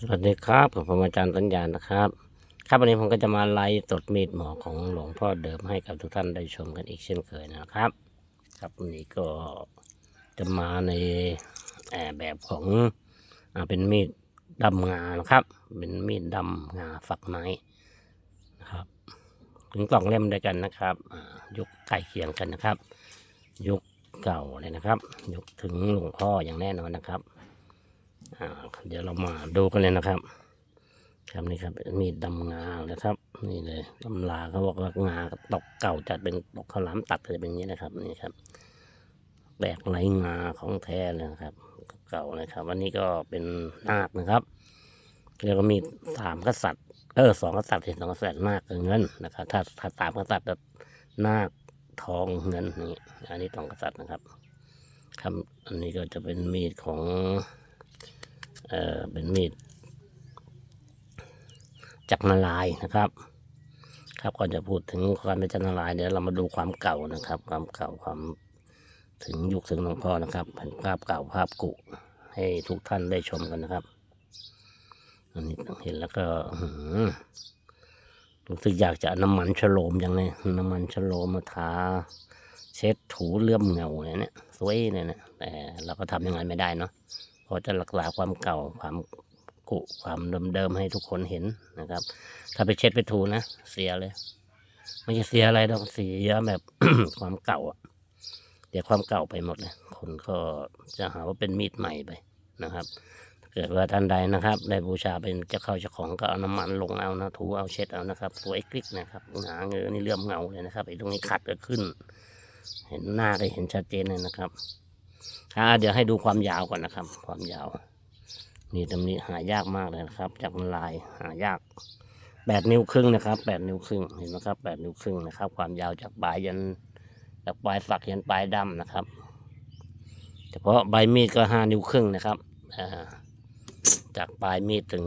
สวัสดีครับผมอาจารย์สัญญาณนะครับ ครับวันนี้ผมก็จะมาไล่ตดมีดหมอของหลวงพ่อเดิมให้กับทุกท่านได้ชมกันอีกเช่นเคยนะครับ ครับวันนี้ก็จะมาในแอบแบบของอเป็นมีดดำงานะครับ เป็นมีดดำงาฝักไม้นะครับ ถึงกล่องเล่มด้วยกันนะครับยุคใกล้เคียงกันนะครับ ยุคเก่าเลยนะครับ ยุคถึงหลวงพ่ออย่างแน่นอนนะครับ เดี๋ยวเรามาดูกันเลยนะครับ ครับนี่ครับมีดดำงานะครับ นี่เลยตำราเขาบอกว่างาตกเก่าจัดเป็นตกข้าวหลามตัดเลยเป็นอย่างนี้นะครับนี่ครับแบกไหลงาของแท้เลยนะครับ เก่านะครับอันนี้ก็เป็นนาคนะครับเรียกว่ามีสามกษัตริย์เออสองกษัตริย์เห็นสองกษัตริย์นาคกับเงินนะครับ ถ้าถ้าสามกษัตริย์แบบนาคทองเงินนี่อันนี้สองกษัตริย์นะครับครับอันนี้ก็จะเป็นมีดของ เอ่อเป็นมีดจักรนารายนะครับ ครับก่อนจะพูดถึงความเป็นจักรนารายเดี๋ยวเรามาดูความเก่านะครับ ความเก่าความถึงยุคถึงหลวงพ่อนะครับเป็นภาพเก่าภาพกุให้ทุกท่านได้ชมกันนะครับอันนี้เห็นแล้วก็หรู้สึกอยากจะน้ำมันฉโลมย่างเลยน้ำมันฉโลมมาทาเช็ดถูเลื่อมเงาเนี่ยเนี่ยสวยเนี่ยนะแต่เราก็ทำยังไงไม่ได้เนาะ เพราะจะรักษาความเก่าความกุความเดิมๆให้ทุกคนเห็นนะครับ ถ้าไปเช็ดไปถูนะ เสียเลย ไม่ใช่เสียอะไรต้องเสียแบบความเก่าอะเดี๋ยวความเก่าไปหมดเลย คนก็จะหาว่าเป็นมีดใหม่ไปนะครับเกิดว่าท่านใดนะครับ ได้บูชาเป็นเจ้าเข้าเจ้าของก็เอาน้ำมันลงเอานะถูเอาเช็ดเอานะครับสวยกริกนะครับหนาเงือนี่เลื่อมเงาเลยนะครับไอ้ตรงนี้ขัดก็ขึ้น เห็นหน้าก็เห็นชัดเจนเลยนะครับ อ่าเดี๋ยวให้ดูความยาวก่อนนะครับ ความยาว นี่ตำนี้หายากมากเลยนะครับ จากลายหายากแปดนิ้วครึ่งนะครับแปดนิ้วครึ่งเห็นไหมครับแปดนิ้วครึ่งนะครับ ความยาวจากปลายยันจากปลายฝักยันปลายดำนะครับ เฉพาะใบมีดก็ห้านิ้วครึ่งนะครับอ่าจากปลายมีดถึง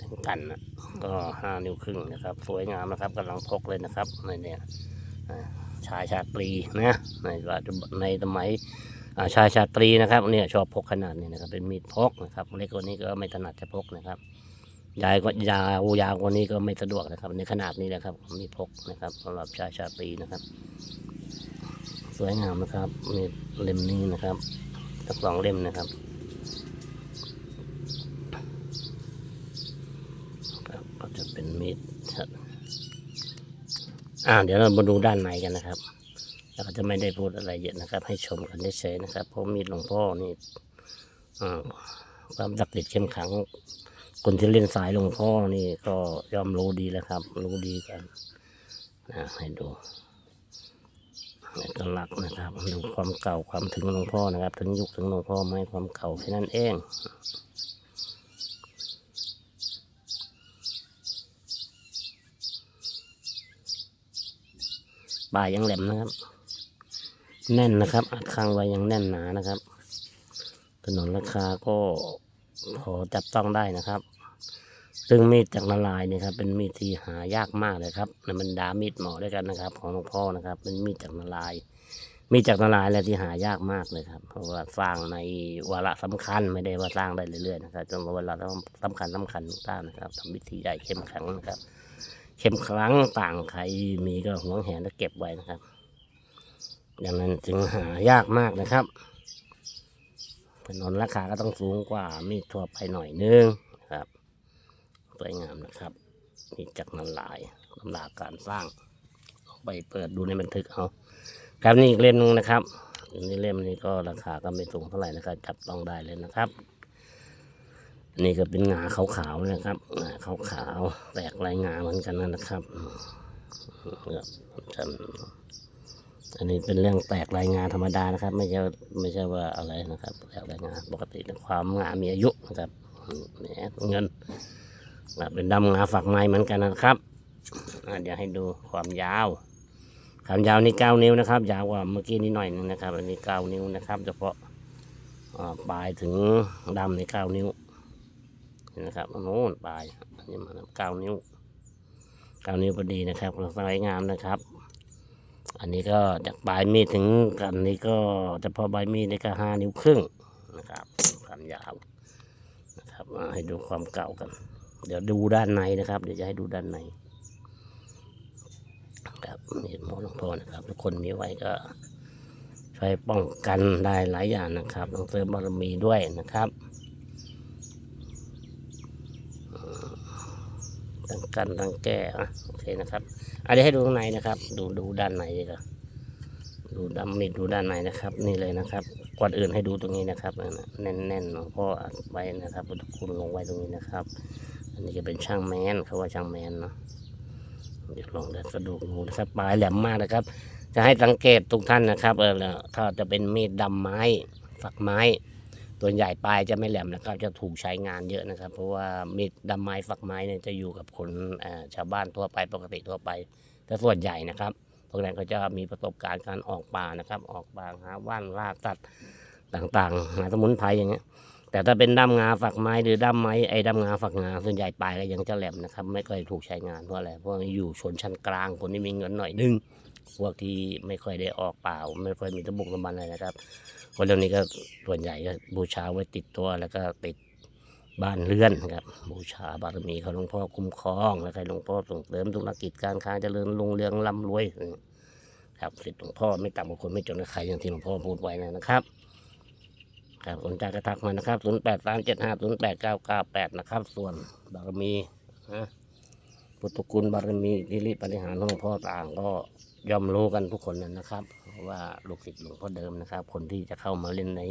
ถึงกันนะก็ห้านิ้วครึ่งนะครับ สวยงามนะครับกำลังพกเลยนะครับในเนี่ยอ่า ชายชาตรีนะในปัจจุบันในสมัยชายชาตรีนะครับเนี่ยชอบพกขนาดนี้นะครับเป็นมีดพกนะครับเล็กกว่านี้ก็ไม่ถนัดจะพกนะครับยายก็ยาวยาวกว่านี้ก็ไม่สะดวกนะครับ ในขนาดนี้นะครับมีดพกนะครับสำหรับชายชาตรีนะครับ สวยงามนะครับมีดเล่มนี้นะครับทั้งสองเล่มนะครับก็จะเป็นมีดครับ อ่าเดี๋ยวเรามาดูด้านในกันนะครับแล้วก็จะไม่ได้พูดอะไรเยอะนะครับ ให้ชมกันเฉยๆนะครับเพราะมีดหลวงพ่อนี่ความศักดิ์สิทธิ์เข้มขังคนที่เล่นสายหลวงพ่อนี่ก็ยอมรู้ดีแล้วครับ รู้ดีกันนะให้ดูเอกลักนะครับดูความเก่าความถึงหลวงพ่อนะครับ ถึงยุคถึงหลวงพ่อไม่ความเก่าแค่นั้นเอง ปลายยังแหลมนะครับ แน่นนะครับอัดค้างไว้ยังแน่นหนานะครับ ถนนราคาก็พอจับต้องได้นะครับ ซึ่งมีดจากนาลายเนี่ยครับ เป็นมีดที่หายากมากเลยครับในบรรดามีดหมอด้วยกันนะครับ ของหลวงพ่อนะครับ เป็นมีดจากนาลาย มีดจากนาลายอะไรที่หายากมากเลยครับ เพราะว่าสร้างในวาระสำคัญไม่ได้ว่าสร้างได้เรื่อยๆนะครับจนเวลาสำคัญสำคัญต่างๆนะครับทำพิธีใหญ่เข้มแข็งนะครับ เข้มขลังต่างใครมีก็หวงแหนและเก็บไว้นะครับ ดังนั้นจึงหายากมากนะครับถนนราคาก็ต้องสูงกว่ามีดทั่วไปหน่อยนึงนะครับสวยงามนะครับนี่จากนันลายลำลาการสร้างเอาไปเปิดดูในบันทึกเอาครับนี่อีกเล่มหนึงนะครับอันนี้เล่มนี้ก็ราคาก็ไม่สูงเท่าไหร่นะครับจับต้องได้เลยนะครับ นนี้ก็เป็นงาขาวๆนะครับงาขาวๆแตกลายงาเหมือนกันนะครับอันนี้เป็นเรื่องแตกลายงาธรรมดานะครับ ไม่ใช่ไม่ใช่ว่าอะไรนะครับ แตกลายงาปกติความงามีอายุนะครับเงินเป็นดำงาฝักไม้เหมือนกันนะครับอะเดี๋ยวให้ดูความยาว ความยาวนี่เก้านิ้วนะครับ ยาวกว่าเมื่อกี้นิดหน่อยนึงนะครับ อันนี้เก้านิ้วนะครับ เฉพาะปลายถึงดำในเก้านิ้ว นี่นะครับโน้นปลายอันนี้มาเก้านิ้วเก้านิ้วพอดีนะครับสวยงามนะครับ อันนี้ก็จากปลายมีดถึงกันนี้ก็เฉพาะใบมีดนี่ก็ห้านิ้วครึ่งนะครับความยาวนะครับอ่าให้ดูความเก่ากัน เดี๋ยวดูด้านในนะครับ เดี๋ยวจะให้ดูด้านในครับนี่หมอหลวงพ่อนะครับ ทุกคนมีไว้ก็ช่วยป้องกันได้หลายอย่างนะครับต้องเสริมบารมีด้วยนะครับอืม ทั้งกันทั้งแก้อะโอเคนะครับอันนี้ให้ดูข้างในนะครับ ดูดูด้านในดีกว่าดูดำมิดดูด้านในนะครับ นี่เลยนะครับก่อนอื่นให้ดูตรงนี้นะครับแน่นๆหลวงพ่ออัดไว้นะครับคุณลงไว้ตรงนี้นะครับ อันนี้จะเป็นช่างแมนเขาว่าช่างแมนเนาะเดี๋ยวลองดินกระดูกงูนะครับปลายแหลมมากนะครับ จะให้สังเกตทุกท่านนะครับเออถ้าจะเป็นมีดดำไม้ฝักไม้ ตัวใหญ่ปลายจะไม่แหลมนะครับจะถูกใช้งานเยอะนะครับ เพราะว่ามีดดำไม้ฝักไม้เนี่ยจะอยู่กับคนชาวบ้านทั่วไปปกติทั่วไปแต่ส่วนใหญ่นะครับพวกนั้นก็จะมีประสบการณ์การออกป่านะครับ ออกป่าหาว่านล่าสัตว์ต่างๆหาสมุนไพรอย่างเงี้ยแต่ถ้าเป็นด้ามงาฝักไม้หรือด้ามไม้ไอ้ด้ามงาฝักงาส่วนใหญ่ปลายก็ยังจะแหลมนะครับ ไม่เคยถูกใช้งานเพราะอะไรเพราะอยู่ชนชั้นกลางคนที่มีเงินหน่อยนึง พวกที่ไม่ค่อยได้ออกเปล่า ไม่ค่อยมีตะบุกตะบันอะไรนะครับคนเรื่องนี้ก็ส่วนใหญ่ก็บูชาไว้ติดตัวแล้วก็ติดบ้านเรือนครับบูชาบารมีของหลวงพ่อคุ้มครองแล้วก็หลวงพ่อส่งเสริมธุรกิจการค้าเจริญรุ่งเรืองร่ำรวย ครับสิทธิหลวงพ่อไม่ต่ำกว่าคนไม่จนใครอย่างที่หลวงพ่อพูดไว้นะครับครับสนใจก็ทักมานะครับ 0 8 3 7 5 0 8 9 9 8 นะครับ ส่วนบารมีนะ พุทธคุณบารมีที่ริปฏิหารหลวงพ่อต่างก็ย่อมรู้กันทุกคนนะครับ ว่าลูกศิษย์หลวงพ่อเดิมนะครับ คนที่จะเข้ามาเล่นใน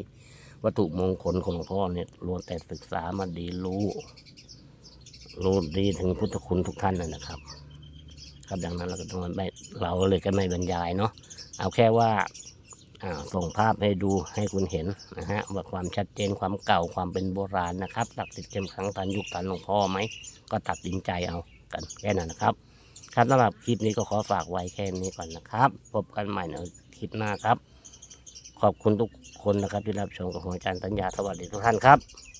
วัตถุมงคลของหลวงพ่อเนี่ยล้วนแต่ศึกษามาดีรู้รู้ดีถึงพุทธคุณทุกท่านนะครับ ครับดังนั้นเราก็ต้องไม่เราเลยก็ไม่บรรยายเนาะเอาแค่ว่าส่งภาพให้ดูให้คุณเห็นนะฮะว่าความชัดเจนความเก่าความเป็นโบราณนะครับตักติดเต็มครั้งทันยุคทันหลวงพ่อไหมก็ตัดสินใจเอา กันแค่นั้นนะครับครับสำหรับคลิปนี้ก็ขอฝากไว้แค่นี้ก่อนนะครับ พบกันใหม่ในคลิปหน้าครับ ขอบคุณทุกคนนะครับที่รับชมกับหัวอาจารย์สัญญาสวัสดีทุกท่านครับ